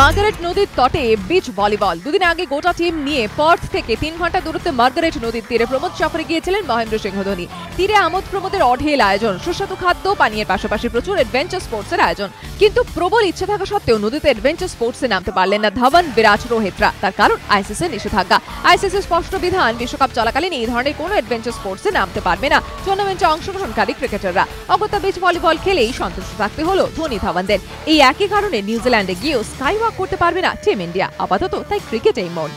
Margaret নদীর তটে beach volleyball দুদিন আগে গোটা টিম নিয়ে পার্থ থেকে তিন ঘণ্টা দূরত্বে মার্গারেট নদীর তীরে প্রমোদ সফরে গিয়েছিলেন মহেন্দ্র সিংহ ধোনি। তীরে আমোদ প্রমোদের অঢেল আয়োজন। সুস্বাদু খাদ্য, পানীয়ের পাশাপাশি প্রচুর অ্যাডভেঞ্চার স্পোর্টসের আয়োজন। কিন্তু প্রবল ইচ্ছে থাকা সত্ত্বেও নদীতে অ্যাডভেঞ্চার স্পোর্টসে নামতে পারলেন না ধবন বিরাট রোহিতরা। তার কারণ আইসিসি নিষেধাজ্ঞা। আইসিসি স্পষ্ট বিধান, বিশ্বকাপ চলাকালীন এই ধরনের কোনো অ্যাডভেঞ্চার স্পোর্টসে নামতে পারবে না। টুর্নামেন্টে অংশগ্রহণকারী ক্রিকেটাররা অগত্যা বিচ ভলিবল খেলেই সন্তুষ্ট থাকতে হলো ধোনি ধাওয়ানদের। এই একই কারণে নিউজিল্যান্ডে গিয়েও স্কাই করতে পারবে না টিম ইন্ডিয়া। আপাতত তাই ক্রিকেটেই মন।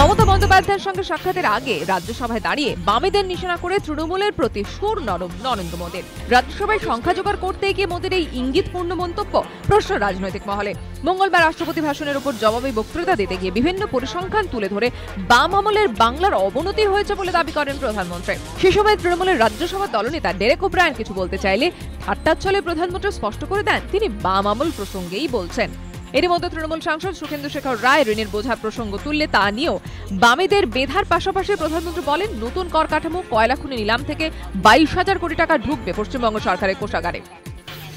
মমতা বন্দ্যোপাধ্যায়ের সঙ্গে সাক্ষাতের আগে রাজ্যসভায় দাঁড়িয়ে বামেদের নিশানা করে তৃণমূলের প্রতি সুর নরম নরেন্দ্র মোদীর। রাজ্যসভায় সংখ্যা জোগাড় করতে গিয়ে মোদীর এই ইঙ্গিতপূর্ণ মন্তব্য প্রশ্ন রাজনৈতিক মহলে। মঙ্গলবার রাষ্ট্রপতি ভাষণের উপর জবাবে বক্তৃতা দিতে গিয়ে বিভিন্ন পরিসংখ্যান তুলে ধরে বাম আমলের বাংলার অবনতি হয়েছে বলে দাবি করেন প্রধানমন্ত্রী। সে সময় তৃণমূলের রাজ্যসভা দলনেতা ডেরেক ওব্রায়ন কিছু বলতে চাইলে ঠাট্টার ছলে প্রধানমন্ত্রী স্পষ্ট করে দেন, তিনি বাম আমল প্রসঙ্গেই বলছেন। এর মধ্যে তৃণমূল সাংসদ সুখেন্দু শেখর রায় ঋণের বোঝা প্রসঙ্গ তুললে তা নিয়েও বামেদের বেধার পাশাপাশি প্রধানমন্ত্রী বলেন, নতুন কর কাঠামো, কয়লা খনি নিলাম থেকে বাইশ হাজার কোটি টাকা ঢুকবে পশ্চিমবঙ্গ সরকারের কোষাগারে।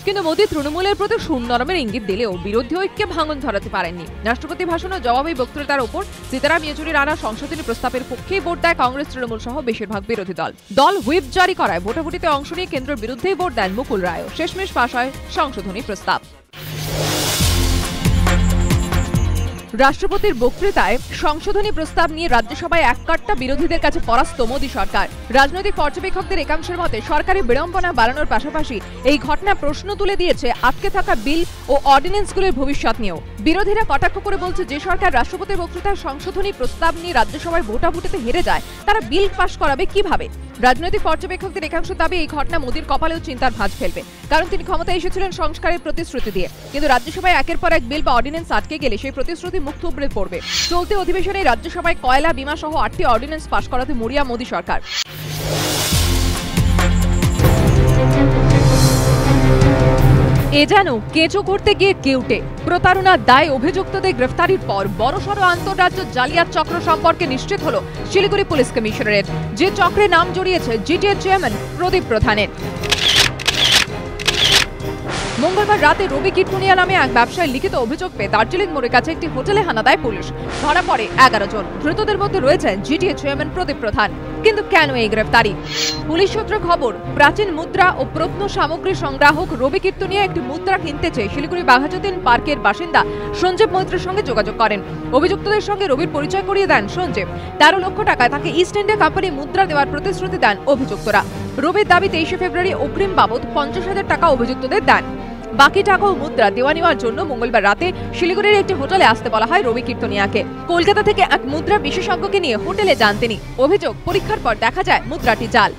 কিন্তু মোদী তৃণমূলের প্রতি সুনরমের ইঙ্গিত দিলেও বিরোধী ঐক্যে ভাঙন ধরাতে পারেননি। রাষ্ট্রপতি ভাষণ ও জবাবি বক্তৃতার উপর সীতারাম ইয়েচুরির আনা সংশোধনী প্রস্তাবের পক্ষেই ভোট দেয় কংগ্রেস তৃণমূল সহ বেশিরভাগ বিরোধী দল। দল হুইপ জারি করায় ভোটাভুটিতে অংশ নিয়ে কেন্দ্রের বিরুদ্ধেই ভোট দেন মুকুল রায় শেষমেশ পাশ হয় সংশোধনী প্রস্তাব। রাষ্ট্রপতির বক্তৃতায় সংশোধনী প্রস্তাব নিয়ে রাজ্যসভায় এক কাট্টা বিরোধীদের কাছে পরাস্ত মোদী সরকার। রাজনৈতিক পর্যবেক্ষকদের একাংশের মতে, সরকারি বিড়ম্বনা বাড়ানোর পাশাপাশি এই ঘটনা প্রশ্ন তুলে দিয়েছে আটকে থাকা বিল ও অর্ডিন্যান্সগুলির ভবিষ্যৎ নিয়েও। বিরোধীরা কটাক্ষ করে বলছে, যে সরকার রাষ্ট্রপতির বক্তৃতায় সংশোধনী প্রস্তাব নিয়ে রাজ্যসভায় ভোটাভুটিতে হেরে যায়, তারা বিল পাশ করাবে কীভাবে? রাজনৈতিক পর্যবেক্ষকদের একাংশ দাবি, এই ঘটনা মোদীর কপালেও চিন্তার ভাঁজ ফেলবে। কারণ তিনি ক্ষমতায় এসেছিলেন সংস্কারের প্রতিশ্রুতি দিয়ে। কিন্তু রাজ্যসভায় একের পর এক বিল বা অর্ডিন্যান্স আটকে গেলে সেই প্রতিশ্রুতি মুখ থুবড়ে পড়বে। চলতি অধিবেশনে রাজ্যসভায় কয়লা, বিমা সহ আটটি অর্ডিন্যান্স পাশ করাতে মরিয়া মোদী সরকার। এ যেন কেঁচো করতে গিয়ে কেউটে। প্রতারণার দায় অভিযুক্তদের গ্রেফতারির পর বড়সড় আন্তঃরাজ্য জালিয়াত চক্র সম্পর্কে নিশ্চিত হল শিলিগুড়ি পুলিশ কমিশনারের যে চক্রে নাম জড়িয়েছে জিটিএ চেয়ারম্যান প্রদীপ প্রধানের। মঙ্গলবার রাতে রবি কিটকুনিয়া নামে এক ব্যবসায়ী লিখিত অভিযোগ পেয়ে দার্জিলিং মোড়ের কাছে একটি হোটেলে হানা দেয় পুলিশ। ধরা পড়ে এগারো জন। ধৃতদের মধ্যে রয়েছেন জিটিএ চেয়ারম্যান প্রদীপ প্রধান। কিন্তু কেন এই গ্রেফতারি? পুলিশ সূত্র খবর, প্রাচীন মুদ্রা ও প্রত্ন সামগ্রী সংগ্রাহক রবি কীর্তনিয়া একটি মুদ্রা কিনতে চেয়ে শিলিগুড়ি বাঘাযতীন পার্কের বাসিন্দা সঞ্জীব মৈত্রের সঙ্গে যোগাযোগ করেন। অভিযুক্তদের সঙ্গে রবির পরিচয় করিয়ে দেন সঞ্জীব। তেরো লক্ষ টাকায় তাকে ইস্ট ইন্ডিয়া কোম্পানি মুদ্রা দেওয়ার প্রতিশ্রুতি দেন অভিযুক্তরা। রবির দাবি তেইশে ফেব্রুয়ারি অগ্রিম বাবদ পঞ্চাশ হাজার টাকা অভিযুক্তদের দেন। বাকি টাকা ও মুদ্রা দেওয়া নেওয়ার জন্য মঙ্গলবার রাতে শিলিগুড়ির একটি হোটেলে আসতে বলা হয় রবি কীর্তনিয়াকে। কলকাতা থেকে এক মুদ্রা বিশেষজ্ঞকে নিয়ে হোটেলে যান তিনি। অভিযোগ, পরীক্ষার পর দেখা যায় মুদ্রাটি জাল।